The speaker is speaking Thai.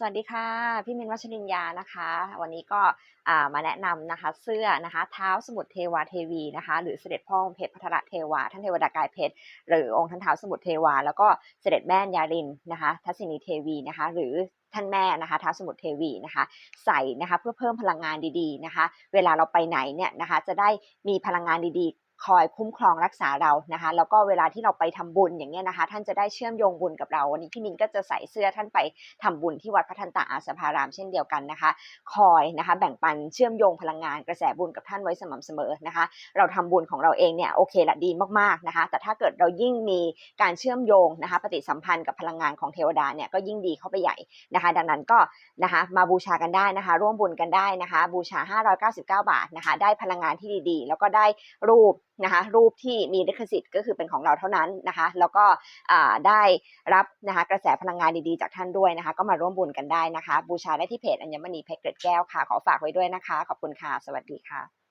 สวัสดีค่ะ พี่มินวัชรินยานะคะ วันนี้ก็มาแนะนำนะคะ เสื้อนะคะเท้าสมุทรเทวาเทวีนะคะ หรือเสด็จพ่อเพชรพัทรเทวาท่านเทวดากายเพชรหรือองค์ท่านเท้าสมุทรเทวา แล้วก็เสด็จแม่ยารินนะคะทัศนีเทวีนะคะ หรือท่านแม่นะคะท้าสมุทรเทวีนะคะ ใส่นะคะเพื่อเพิ่มพลังงานดีๆนะคะ เวลาเราไปไหนเนี่ยนะคะ จะได้มีพลังงานดีๆ คอยคุ้มครองรักษาเรานะคะ แล้วก็เวลาที่เราไปทำบุญอย่างเงี้ยนะคะ ท่านจะได้เชื่อมโยงบุญกับเรา วันนี้พี่มินก็จะใส่เสื้อท่านไปทำบุญที่วัดพระทันตาอาสภารามเช่นเดียวกันนะคะ คอยนะคะ แบ่งปันเชื่อมโยงพลังงานกระแสบุญกับท่านไว้สม่ำเสมอนะคะ เราทำบุญของเราเองเนี่ยโอเคละดีมากๆนะคะ แต่ถ้าเกิดเรายิ่งมีการเชื่อมโยงนะคะ ปฏิสัมพันธ์กับพลังงานของเทวดาเนี่ยก็ยิ่งดีเข้าไปใหญ่นะคะ ดังนั้นก็นะคะมาบูชากันได้นะคะ ร่วมบุญกันได้นะคะ บูชา 599 บาทนะคะ ได้พลังงานที่ดีๆ แล้วก็ได้รูป นะคะรูปที่มีลิขสิทธิ์ก็คือเป็นของเราเท่านั้นนะคะ แล้วก็ได้รับนะคะกระแสพลังงานดีๆ จากท่านด้วยนะคะ ก็มาร่วมบุญกันได้นะคะ บูชาได้ที่เพจอัญมณีเพชรเกล็ดแก้วค่ะ ขอฝากไว้ด้วยนะคะ ขอบคุณค่ะ สวัสดีค่ะ